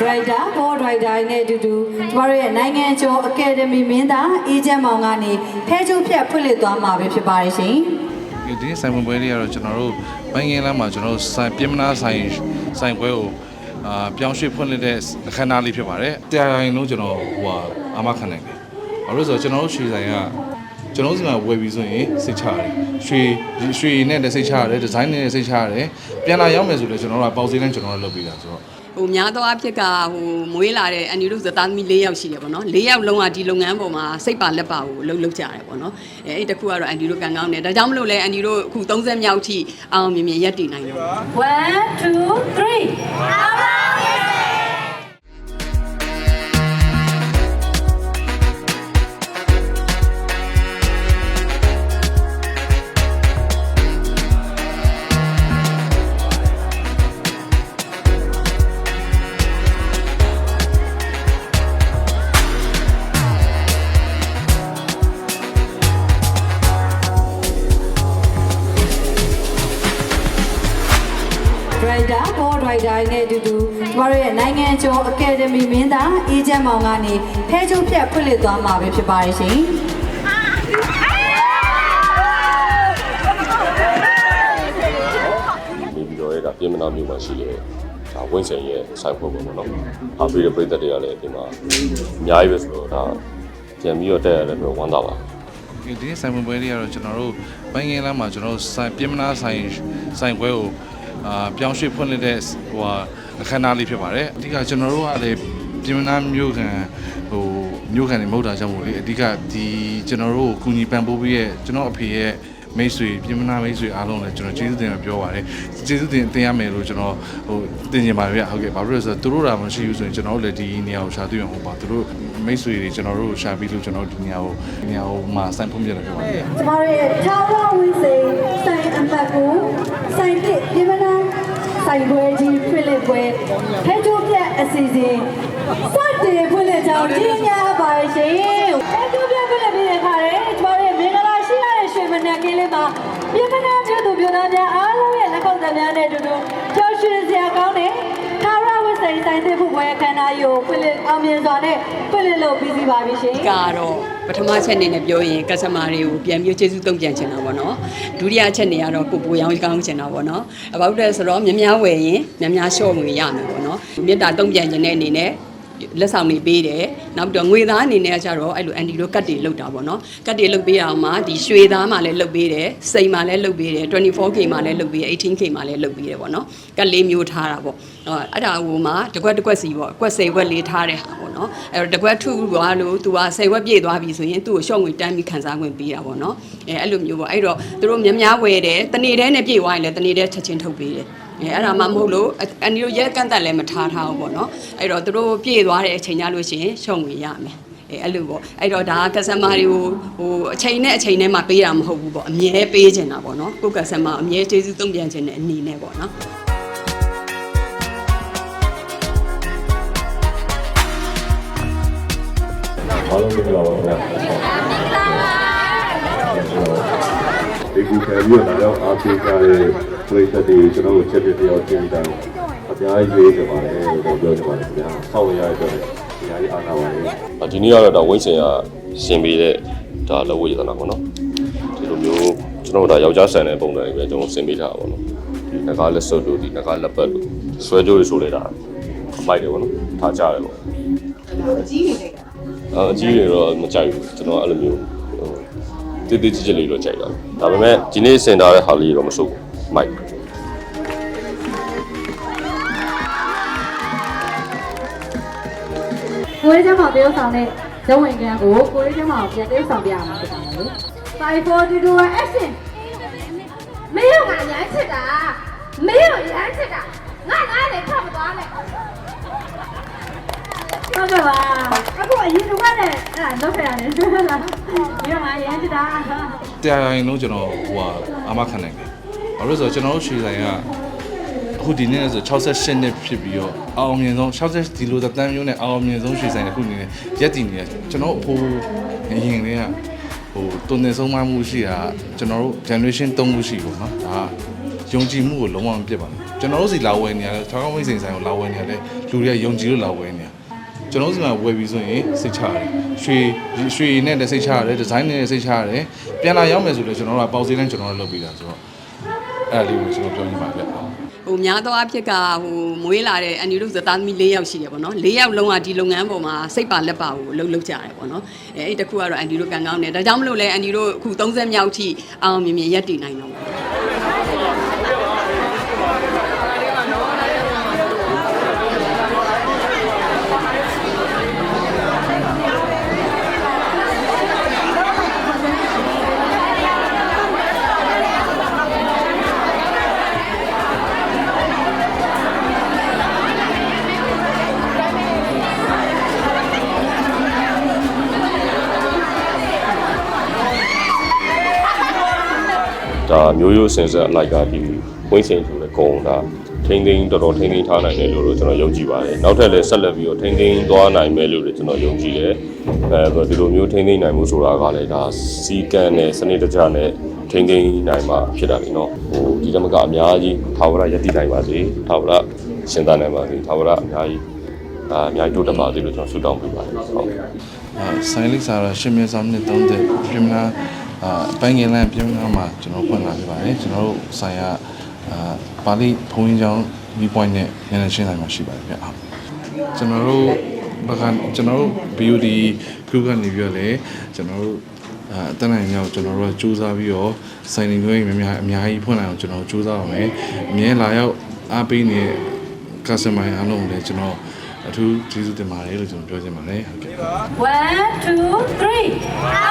Driver ဘော Driver နဲ့အတူတူကျမတို့ရဲ့နိုင်ငံကျော် Academy မင်းသားအေဂျင့်မောင်ကနေဖဲချိုးဖြတ်ဖွင့်လှစ်သွားမှာပဲဖြစ်ပါတယ်ရှင်ဒီဆိုင်ပွဲလေးကတော့ကျွန်တော်တို့ဘိုင်းငင်းလမ်းမှာကျွန်တော်တို့ဆိုင်ပြင်းမနာဆိုင်ဆိုင်ပွဲကိုအာပြောင်းရွှေ့ဖွင့်လှစ်တဲ့အခမ်းအနားလေးဖြစ်ပါတယ်တရားရင်လုံးကျွန်တော်ဟိုဟာအာမခံနိုင်တယ်ဘာလို့လဲဆိုတော့ကျွန်တော်တို့ရွှေဆိုင်ကကျွန်တော်တို့စီမှာဝယ်ပြီးဆိုရင်စိတ်ချရတယ်ရွှေရွှေနဲ့လည်းစိတ်ချရတယ်ဒီဇိုင်းနဲ့လည်းစိတ်ချရတယ်ပြန်လာရောက်မယ်ဆိုလည်းကျွန်တော်တို့ကပေါက်စင်းနဲ့ကျွန်တော်တို့လုပ်ပေးတာဆိုတော့ ဟိုများသောအားဖြင့်ကဟိုမွေးလာတဲ့အန်ဒီတို့ဇသားသမီး၄ယောက်ရှိတယ်ပေါ့နော်၄ယောက်လုံးကဒီလုပ်ငန်းပေါ်မှာစိတ်ပါလက်ပါကိုလှုပ်လှုပ်ကြတယ်ပေါ့နော်အဲအဲ့တခုကတော့အန်ဒီတို့ကန်ကောင်းတယ်ဒါကြောင့်မလို့လဲအန်ဒီတို့အခု30မြောက်ထိအောင်အောင်မြင်မြင်ရက်တည်နိုင်တယ်1 2 3 Driver ဘော Driver နဲ့အတူတူကျမတို့ရဲ့နိုင်ငံကျော် Academy မင်းသားအေဂျင့်မောင်ကနေဖဲချိုးဖြတ်ဖွင့်လှစ်သွားမှာပဲဖြစ်ပါတယ်ရှင်နေပြီးတော့ဒါပြင်မနာမျိုးမှာရှိရဲဒါဝင်းစင်ရဲ့ဆိုင်ဖွဲ့ပေါ့နော်အားပေးတဲ့ပြည်သက်တွေကလည်းဒီမှာအများကြီးပဲဆိုတော့ဒါပြန်ပြီးတော့တက်ရတဲ့အတွက်ဝမ်းသာပါတယ်ဒီဆိုင်ပွဲလေးကတော့ကျွန်တော်တို့ဘိုင်းငင်းလမ်းမှာကျွန်တော်တို့ဆိုင်ပြင်းမနာဆိုင်ဆိုင်ပွဲကို အာပြောင်းရွှေ့ဖွင့်လှစ်တဲ့ဟိုဟာအခမ်းအနားလေးဖြစ်ပါတယ်အဓိကကျွန်တော်တို့ကလည်းပြင်းမနာမျိုးခံဟိုမျိုးခံတွေမဟုတ်တာကြောင့်မို့လေအဓိကဒီကျွန်တော်တို့ကိုကူညီပံ့ပိုးပေးရဲ့ကျွန်တော်အဖေရဲ့မိတ်ဆွေပြင်းမနာမိတ်ဆွေအားလုံးလည်းကျွန်တော်ကျေးဇူးတင်ပြောပါတယ်ကျေးဇူးတင်တင်ရမယ်လို့ကျွန်တော်ဟိုတင်ချင်ပါတယ်ဗျဟုတ်ကဲ့ဘာလို့လဲဆိုတော့သူတို့တာမရှိဘူးဆိုရင်ကျွန်တော်တို့လည်းဒီနေရာကိုရှာတွေ့အောင်ဟောပါသူတို့မိတ်ဆွေတွေကျွန်တော်တို့ရှာပြီးလို့ကျွန်တော်တို့ဒီနေရာကိုဒီနေရာကိုမှာစိုင်းဖုံးပြတယ်ပြောပါတယ်ကျမတို့ရဲ့ထာဝရဝိစိန်ဆိုင်အမှတ်ကိုဆိုင်တစ်ပြမနာဆို င်ပွဲကြီးဖွင့်လှစ်ပွဲဖဲချိုးဖြတ်အစီအစဉ်စတင်ဖွင့်လှစ်ကြောင်းကြီးညာပါရှင်ဖဲချိုးဖြတ်ဖွင့်လှစ်ပြီးတဲ့အခါကျကျမတို့ရဲ့မင်္ဂလာရှိရတဲ့ရွှေမနက်ကင်းလေးမှာပြမနာမြို့သူမြို့သားများအားလုံးရဲ့လက်ခုပ်သံများနဲ့အတူတူကြောက်ရွှင်စရာကောင်းတဲ့ထာဝရ ဝိစိန်ဆိုင်တစ်ဖွင့်ပွဲအခမ်းအနားကိုဖွင့်လှစ်အောင်မြင်စွာနဲ့ဖွင့်လှစ်လို့ပြီးစီပါပြီရှင်ကတော့ပထမချက်အနေနဲ့ပြောရင် customer တွေကိုပြန်ပြီးကျေးဇူးတုံ့ပြန်ချင်တာပေါ့နော်ဒုတိယချက်နေကတော့ကိုပိုရောင်းကောင်းချင်တာပေါ့နော်အဘောက်တဲ့ဆိုတော့များများဝယ်ရင်များများရှော့ငွေရမယ်ပေါ့နော်မေတ္တာတုံ့ပြန်ခြင်းတဲ့အနေနဲ့ လက်ဆောင်တွေပေးတယ်နောက်ပြီးတော့ငွေသားအနေနဲ့ကျတော့အဲ့လိုအန်တီတို့ကတ်တွေလုတ်တာပေါ့နော်ကတ်တွေလုတ်ပေးအောင်မှာဒီရွှေသားမှလည်းလုတ်ပေးတယ်စိန်မှလည်းလုတ်ပေးတယ် 24K မှလည်းလုတ်ပေးတယ် 18K မှလည်းလုတ်ပေးတယ်ပေါ့နော်ကတ်လေးမျိုးထားတာပေါ့အဲ့ဒါဟိုမှာတစ်ခွက်တစ်ခွက်စီပေါ့အကွက်10ခွက်လေးထားတဲ့ဟာပေါ့နော်အဲ့တော့တစ်ခွက်ထုသွားလို့သူက10ခွက်ပြည့်သွားပြီဆိုရင်သူ့ကိုရှော့ငွေတန်းပြီးခန်းစားခွင့်ပေးတာပေါ့နော်အဲအဲ့လိုမျိုးပေါ့အဲ့တော့သူတို့များများဝယ်တယ်တနေ့တည်းနဲ့ပြည့်သွားရင်လည်းတနေ့တည်းချက်ချင်းထုတ်ပေးတယ် အဲအဲ့ဒါမှမဟုတ်လို့အန်ဒီတို့ရက်ကန့်တက်လည်းမထားထားဘူးပေါ့နော်အဲ့တော့သူတို့ပြည့်သွားတဲ့အချိန်ကြလို့ရှိရင်ရှော့ငွေရမယ်အဲအဲ့လိုပေါ့အဲ့တော့ဒါကကစတမာတွေကိုဟိုအချိန်နဲ့အချိန်နဲ့မှပေးတာမဟုတ်ဘူးပေါ့အမြဲပေးချင်တာပေါ့နော်ကိုကစတမာအမြဲကျေးဇူးတုံ့ပြန်ခြင်းတဲ့အနေနဲ့ပေါ့နော်အားလုံးမင်္ဂလာပါခင်ဗျာ ဒီကူခံပြီးတော့တော့အားပေးကြတဲ့ပြည်သက်တွေကျွန်တော်တို့ချက်ပြတယောက်တင်တာအများကြီးရွေးကြပါတယ်လို့ပြောကြပါတယ်ခင်ဗျာဆောက်ရရတဲ့အများကြီးအားသာပါတယ်ဒီနေ့ကတော့ဒါဝင်းစင်ကရှင်ပေးတဲ့ဒါလက်ဝဲရတနာပေါ့နော်ဒီလိုမျိုးကျွန်တော်တို့ဒါယောက်ျားဆန်တဲ့ပုံစံတွေပဲကျွန်တော်ဆင်ပေးထားတာပေါ့နော်ဒီငကားလက်စွပ်တို့ဒီငကားလက်ပတ်တို့ဆွဲကြိုးတွေဆိုလေဒါအမိုက်တယ်ပေါ့နော်ထားကြတယ်ပေါ့အကြီးတွေတော့မကြိုက်ဘူးကျွန်တော်အဲ့လိုမျိုးဟို တိတိကျကျလေးတော့ကြိုက်တာဒါပေမဲ့ဒီနေ့စင်ထားတဲ့ဟာလေးတော့မစိုးဘူးမိုက် ကိုလေးချမ်းမတရုပ်ဆောင်တဲ့ဇဝင်ကန်းကိုကိုလေးချမ်းမကိုပြန်တရုပ်ဆောင်ပြရမှာဖြစ်ပါတယ်လေ။ Five four two two one action 没有俺年轻的，没有年轻的， ဟုတ်ကဲ့ပါအခုအရင်ကလည်းအဲ့လောက်ခဲ့ရတယ်ဒီတော့ငါရမ်းချစ်တာတရားရင်လုံးကျွန်တော်ဟိုဟာအာမခံနိုင်တယ်ဘာလို့လဲဆိုတော့ကျွန်တော်တို့ရွှေဆိုင်ကအခုဒီနေ့ဆို68နှစ်ဖြစ်ပြီးတော့အောင်မြင်ဆုံး60ဒီလိုတန်းမျိုးနဲ့အောင်မြင်ဆုံးရွှေဆိုင်တစ်ခုအနေနဲ့ရက်တည်နေတယ်ကျွန်တော်ဟိုအရင်လေးကဟိုတုံနေဆုံးမမှုရှိတာကျွန်တော်တို့ generation 3ခုရှိပေါ့နော်ဒါကယုံကြည်မှုကိုလုံးဝမပြတ်ပါဘူးကျွန်တော်တို့စီလာဝယ်နေရတယ်ထောက်ကောင်းမိတ်ဆိုင်ဆိုင်ကိုလာဝယ်နေရတယ်လူတွေကယုံကြည်လို့လာဝယ်နေရ ကျွန်တော်တို့စီမှာဝယ်ပြီးဆိုရင်စိတ်ချရတယ်ရွှေရွှေနဲ့လည်းစိတ်ချရတယ်ဒီဇိုင်းနဲ့လည်းစိတ်ချရတယ်ပြန်လာရောက်မယ်ဆိုလည်းကျွန်တော်တို့ကပေါက်စင်းနဲ့ကျွန်တော်တို့လုပ်ပြီးတာဆိုတော့အဲ့ဒါလေးကိုကျွန်တော်ပြောနေပါဗျဟိုများသောအားဖြင့်ကဟိုမွေးလာတဲ့အန်ဒီတို့ဇသားသမီး၄ယောက်ရှိတယ်ပေါ့နော်၄ယောက်လုံးကဒီလုပ်ငန်းပေါ်မှာစိတ်ပါလက်ပါကိုလှုပ်လှုပ်ကြတယ်ပေါ့နော်အဲအဲ့တခုကတော့အန်ဒီတို့ကန်ကောင်းတယ်ဒါကြောင့်မလို့လဲအန်ဒီတို့အခု30မြောက်ထိအောင်အောင်မြင်မြင်ရက်တည်နိုင်တော့ ဒါမျိုးရိုးအစဉ်ဆက်အလိုက်ကဒီဝိန့်စိန်ဆိုတဲ့ဂုံဒါထိန်းသိမ်းတော်တော်ထိန်းသိမ်းထားနိုင်တယ်လို့ကျွန်တော်ယုံကြည်ပါတယ်။နောက်ထပ်လည်းဆက်လက်ပြီးတော့ထိန်းသိမ်းသွားနိုင်မယ်လို့လည်းကျွန်တော်ယုံကြည်တယ်။အဲဒီလိုမျိုးထိန်းသိမ်းနိုင်မှုဆိုတာကလည်းဒါစီကံနဲ့စနစ်တကျနဲ့ထိန်းသိမ်းနိုင်မှာဖြစ်တာလေနော်။ဟိုဒီသမကအများကြီးသာဝရယတိနိုင်ပါစေ။သာဝရရှင်သန်နိုင်ပါစေ။သာဝရအများကြီးအာအများကြီးတိုးတက်ပါစေလို့ကျွန်တော်ဆုတောင်းပေးပါတယ်။ဟုတ်။အဲဆိုင်လိစာရရှင်မြဆောင်နှစ်သုံးတဲ့ပြမနာ အာပိုင်းငယ်လန်ပြင်မနာမှာကျွန်တော်ဖွင့်လာပြပါတယ်ကျွန်တော်တို့ဆိုင်ကအာပါဠိဘုံရင်ကျောင်းဒီ point နဲ့ညနေရှင်းတိုင်းမှာရှိပါတယ်ဗျဟုတ်ကျွန်တော်တို့ဘကကျွန်တော်တို့ BUD group ကနေပြီးတော့လေကျွန်တော်တို့အာအတန်းနိုင်မြောက်ကျွန်တော်တို့ကစူးစမ်းပြီးတော့ဆိုင်နေမျိုးကြီးများများအများကြီးဖွင့်လာအောင်ကျွန်တော်စူးစမ်းပါမယ်အမြဲလာရောက်အားပေးနေတဲ့ customer အားလုံးကိုလည်းကျွန်တော်အထူးကျေးဇူးတင်ပါတယ်လို့ကျွန်တော်ပြောချင်ပါတယ်ဟုတ်ကဲ့1 2 3